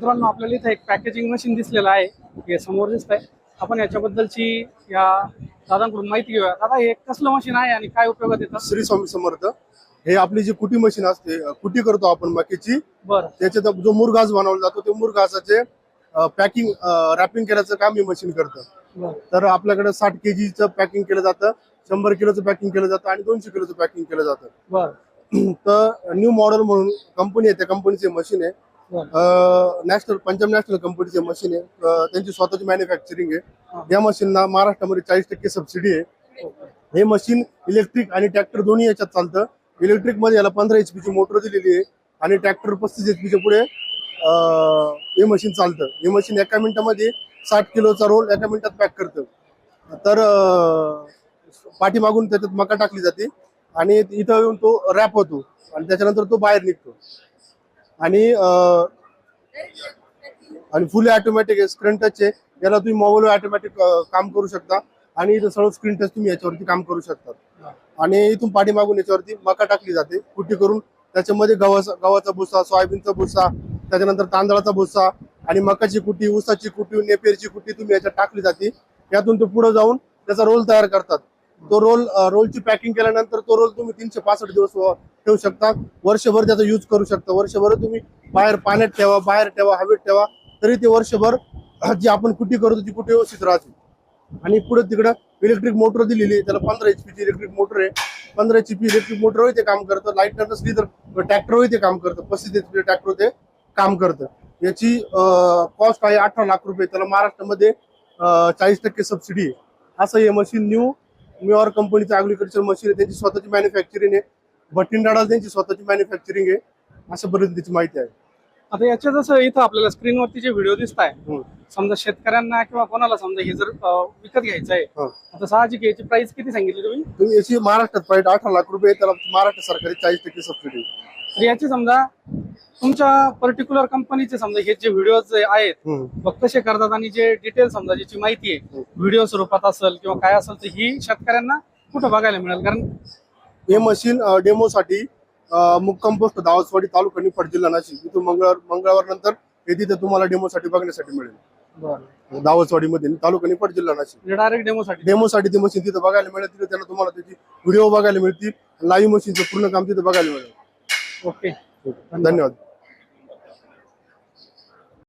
मित्रांनो आपल्याला इथं एक पॅकेजिंग मशीन दिसलेलं आहे. हे समोर दिसत आहे आपण याच्याबद्दलची या दादांकडून माहिती घेऊया. दादा हे कसलं मशीन आहे आणि काय उपयोगात येतं? श्री स्वामी समर्थ. हे आपली जी कुटी मशीन असते कुटी करतो आपण मकीची बरं. त्याच्यात जो मुरघास बनवला जातो ते मुरघासाचे पॅकिंग रॅपिंग केल्याचं काम ही मशीन करतं. तर आपल्याकडे साठ केजीचं पॅकिंग केलं जातं शंभर किलोचं पॅकिंग केलं जातं आणि दोनशे किलोचं पॅकिंग केलं जातं. बरं. तर न्यू मॉडेल म्हणून कंपनी आहे त्या कंपनीचे मशीन आहे. नॅशनल पंजाब नॅशनल कंपनीचे मशीन आहे. त्यांची स्वतःची मॅन्युफॅक्चरिंग आहे. या मशीनला महाराष्ट्रामध्ये चाळीस टक्के सबसिडी आहे. हे मशीन इलेक्ट्रिक आणि ट्रॅक्टर दोन्ही याच्यात चालतं. इलेक्ट्रिकमध्ये याला पंधरा एच ची मोटर दिलेली आहे आणि ट्रॅक्टर पस्तीस एच च्या पुढे हे मशीन चालतं. हे मशीन एका मिनिटामध्ये साठ किलोचा रोल एका मिनिटात पॅक करतं. तर पाठीमागून त्याच्यात मका टाकली जाते आणि इथं येऊन तो रॅप होतो आणि त्याच्यानंतर तो बाहेर निघतो. आणि आणि फुल ऑटोमॅटिक आहे स्क्रीन टच आहे. याला तुम्ही मोबाईल ऑटोमॅटिक काम करू शकता. आणि इथं सर्व स्क्रीन टच तुम्ही याच्यावरती काम करू शकता. आणि इथून पाठीमागून याच्यावरती मका टाकली जाते कुट्टी करून? त्याच्यामध्ये गव्हाचा गव्हाचा भुसा सोयाबीनचा भुसा त्याच्यानंतर तांदळाचा भुसा आणि मकाची कुटी ऊसाची कुटी नेपेरची कुटी तुम्ही याच्यात टाकली जाते. यातून तो पुढे जाऊन त्याचा रोल तयार करतात. तो रोल रोलची पॅकिंग केल्यानंतर तो रोल तुम्ही तीनशे पासष्ट दिवस ठेवू शकता. वर्षभर त्याचा यूज करू शकता. वर्षभर तुम्ही बाहेर पाण्यात ठेवा बाहेर ठेवा हवेत ठेवा तरी ते वर्षभर जी आपण कुटी करतो ती कुठे व्यवस्थित राहते. आणि पुढे तिकडं इलेक्ट्रिक मोटर दिलेली आहे. त्याला पंधरा एच ची इलेक्ट्रिक मोटर आहे. पंधरा एच पी इलेक्ट्रिक मोटरवर ते काम करतं. लाइट नसली तर ट्रॅक्टरवर ते काम करतं. पस्तीस एच पी ट्रॅक्टर ते काम करतं. याची कॉस्ट आहे अठरा लाख रुपये. त्याला महाराष्ट्रामध्ये चाळीस टक्के सबसिडी आहे. असं हे मशीन न्यू न्यूयॉर कंपनीचं अग्रिकल्चर मशीन आहे त्यांची स्वतःची मॅन्युफॅक्चरिंग आहे. भटिंडाळा त्यांची स्वतःची मॅन्युफॅक्चरिंग आहे. अशा पद्धतीची त्याची माहिती आहे. आता याच्या जसं इथं आपल्याला स्क्रीनवरती जे व्हिडिओ दिसत आहे. समजा शेतकऱ्यांना किंवा कोणाला समजा हे जर अं, विकत घ्यायचं आहे हा. आता साहजिक याची प्राइस किती सांगितली तुम्ही? तुम्ही याची महाराष्ट्रात पाहिजे अठरा लाख रुपये त्याला महाराष्ट्र सरकारी चाळीस टक्के सबसिडी तर याची समजा तुमच्या पर्टिक्युलर कंपनीचे समजा हे जे व्हिडिओ आहेत. मग कसे करतात आणि जे डिटेल समजा ज्याची माहिती आहे व्हिडिओ स्वरूपात असेल किंवा काय असेल तर ही शेतकऱ्यांना कुठं बघायला मिळेल? कारण हे मशीन डेमोसाठी मुक्काम पोस्ट दावसवाडी तालुका निफाड जिल्हा नाशिक. इथून मंगळवार मंगळवार नंतर हे तिथे तुम्हाला डेमोसाठी बघण्यासाठी मिळेल. दावसवाडीमध्ये तालुका निफाड जिल्हा नाशिक. डायरेक्ट डेमोसाठी डेमोसाठी ती मशीन तिथे बघायला मिळेल तिथे त्यांना तुम्हाला त्याची व्हिडिओ बघायला मिळतील. लाईव्ह मशीनचं पूर्ण काम तिथे बघायला मिळेल. ओके धन्यवाद.